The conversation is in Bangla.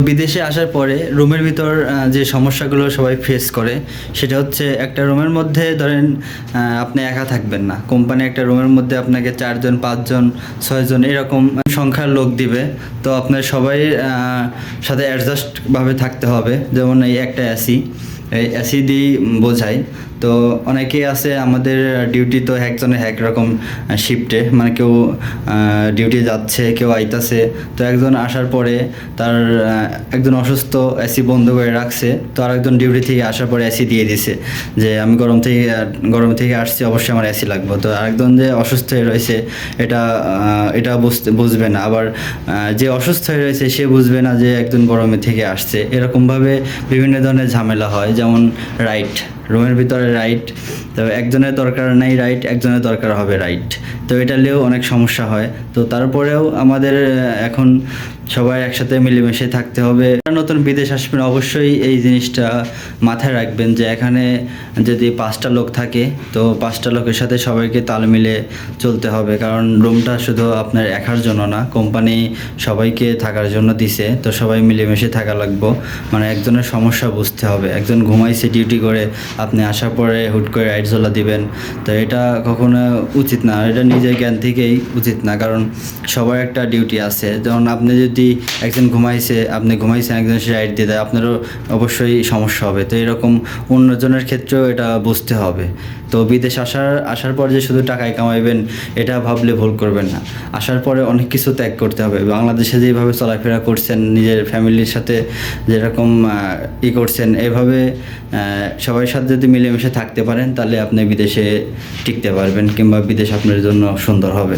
বিদেশে আসার পরে রুমের ভিতর যে সমস্যাগুলো সবাই ফেস করে, সেটা হচ্ছে একটা রুমের মধ্যে ধরেন আপনি একা থাকবেন না। কোম্পানি একটা রুমের মধ্যে আপনাকে চারজন, পাঁচজন, ছয়জন এরকম সংখ্যার লোক দিবে। তো আপনার সবাই সাথে অ্যাডজাস্টভাবে থাকতে হবে। যেমন এই একটা এসি দিয়েই বোঝাই তো অনেকেই আছে আমাদের ডিউটি তো একজনের এক রকম শিফটে মানে কেউ ডিউটি যাচ্ছে, কেউ আইতাছে। তো একজন আসার পরে তার একজন অসুস্থ এসি বন্ধ করে রাখছে। তো আর একজন ডিউটি থেকে আসার পরে এসি দিয়ে দিছে যে, আমি গরম থেকে গরম থেকে আসছি, অবশ্যই আমার এসি লাগবে। তো আরেকজন যে অসুস্থ হয়ে রয়েছে, এটা এটা বুঝতে, বুঝবে না। আবার যে অসুস্থ হয়ে রয়েছে, সে বুঝবে না যে একজন গরমে থেকে আসছে। এরকমভাবে বিভিন্ন ধরনের ঝামেলা হয়। যেমন রাইট রুমের ভিতরে রাইট তো একজনের দরকার নাই রাইট একজনের দরকার হবে রাইট তো এটা নিয়েও অনেক সমস্যা হয়। তো তারপরেও আমাদের এখন সবাই একসাথে মিলেমিশে থাকতে হবে। নতুন বিদেশ আসবেন, অবশ্যই এই জিনিসটা মাথায় রাখবেন যে এখানে যদি পাঁচটা লোক থাকে, তো পাঁচটা লোকের সাথে সবাইকে তাল মিলে চলতে হবে। কারণ রুমটা শুধু আপনার একার জন্য না, কোম্পানি সবাইকে থাকার জন্য দিছে। তো সবাই মিলেমিশে থাকা লাগবো। মানে একজনের সমস্যা বুঝতে হবে। একজন ঘুমাইছে ডিউটি করে, আপনি আসার পরে হুট করে রাইট জ্বলা দিবেন। তো এটা কখনো উচিত না। এটা নিজের জ্ঞান থেকেই উচিত না। কারণ সবার একটা ডিউটি আছে। যেমন আপনি যদি একজন ঘুমাইছে, আপনি ঘুমাইছেন, একজন সে রাইট দিয়ে দেয়, আপনারও অবশ্যই সমস্যা হবে। তো এরকম অন্যজনের ক্ষেত্রেও এটা বুঝতে হবে। তো বিদেশ আসার আসার পর যে শুধু টাকায় কামাইবেন, এটা ভাবলে ভুল করবেন না। আসার পরে অনেক কিছু ত্যাগ করতে হবে। বাংলাদেশে যেভাবে চলাফেরা করছেন, নিজের ফ্যামিলির সাথে যেরকম ই করছেন, এভাবে সবার সাথে যদি মিলেমিশে থাকতে পারেন, তাহলে আপনি বিদেশে টিকতে পারবেন কিংবা বিদেশ আপনার জন্য সুন্দর হবে।